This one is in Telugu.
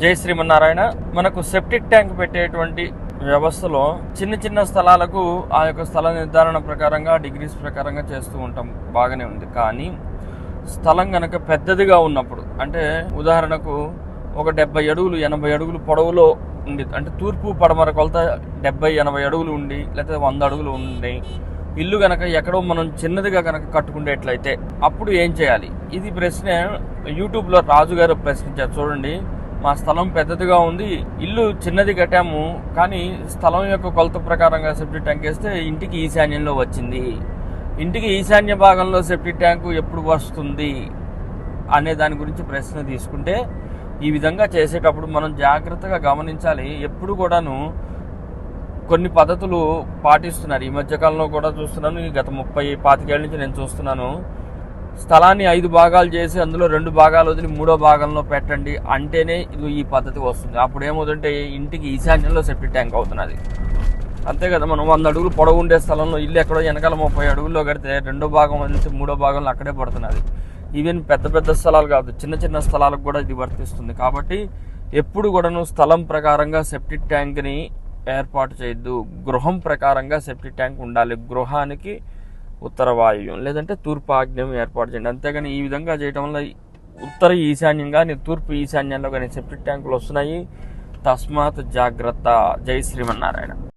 జై శ్రీమన్నారాయణ. మనకు సెప్టిక్ ట్యాంక్ పెట్టేటువంటి వ్యవస్థలో చిన్న చిన్న స్థలాలకు ఆ యొక్క స్థల నిర్ధారణ ప్రకారంగా డిగ్రీస్ ప్రకారంగా చేస్తూ ఉంటాం. బాగానే ఉంది. కానీ స్థలం కనుక పెద్దదిగా ఉన్నప్పుడు అంటే ఉదాహరణకు ఒక డెబ్బై అడుగులు ఎనభై అడుగులు పొడవులో ఉంది అంటే తూర్పు పడమర కొలత డెబ్బై ఎనభై అడుగులు ఉండి లేకపోతే వంద అడుగులు ఉండి ఇల్లు కనుక ఎక్కడో మనం చిన్నదిగా కనుక కట్టుకునేట్లయితే అప్పుడు ఏం చేయాలి? ఇది ప్రశ్న యూట్యూబ్లో రాజు గారు ప్రశ్నించారు. చూడండి. మా స్థలం పెద్దదిగా ఉంది ఇల్లు చిన్నది కట్టాము కానీ స్థలం యొక్క కొలత ప్రకారంగా సెప్టిక్ ట్యాంక్ వేస్తే ఇంటికి ఈశాన్యంలో వచ్చింది. ఇంటికి ఈశాన్య భాగంలో సెప్టిక్ ట్యాంకు ఎప్పుడు వస్తుంది అనే దాని గురించి ప్రశ్న తీసుకుంటే ఈ విధంగా చేసేటప్పుడు మనం జాగ్రత్తగా గమనించాలి. ఎప్పుడు కూడాను కొన్ని పద్ధతులు పాటిస్తున్నారు. ఈ మధ్యకాలంలో కూడా చూస్తున్నాను. ఈ గత ముప్పై పాతికేళ్ళ నుంచి నేను చూస్తున్నాను. స్థలాన్ని ఐదు భాగాలు చేసి అందులో రెండు భాగాలు వదిలి మూడో భాగంలో పెట్టండి అంటేనే ఇది ఈ పద్ధతి వస్తుంది. అప్పుడు ఏమవుతుంటే ఇంటికి ఈశాన్యంలో సెప్టిక్ ట్యాంక్ అవుతున్నది. అంతే కదా మనం వంద అడుగులు పొడవు ఉండే స్థలంలో ఇల్లు ఎక్కడో వెనకాల ముప్పై అడుగుల్లో కడితే రెండో భాగం వదిలితే మూడో భాగంలో అక్కడే పడుతున్నది. ఈవెన్ పెద్ద పెద్ద స్థలాలు కాదు చిన్న చిన్న స్థలాలకు కూడా ఇది వర్తిస్తుంది. కాబట్టి ఎప్పుడు కూడాను స్థలం ప్రకారంగా సెప్టిక్ ట్యాంక్ని ఏర్పాటు చేయొద్దు. గృహం ప్రకారంగా సెప్టిక్ ట్యాంక్ ఉండాలి. గృహానికి ఉత్తర వాయువ్యం లేదంటే తూర్పు ఆగ్నేయం ఏర్పాటు చేయండి. అంతేగాని ఈ విధంగా చేయడం వల్ల ఉత్తర ఈశాన్యం కానీ తూర్పు ఈశాన్యంలో కానీ సెప్టిక్ ట్యాంకులు వస్తున్నాయి. తస్మాత్ జాగ్రత్త. జై శ్రీమన్నారాయణ.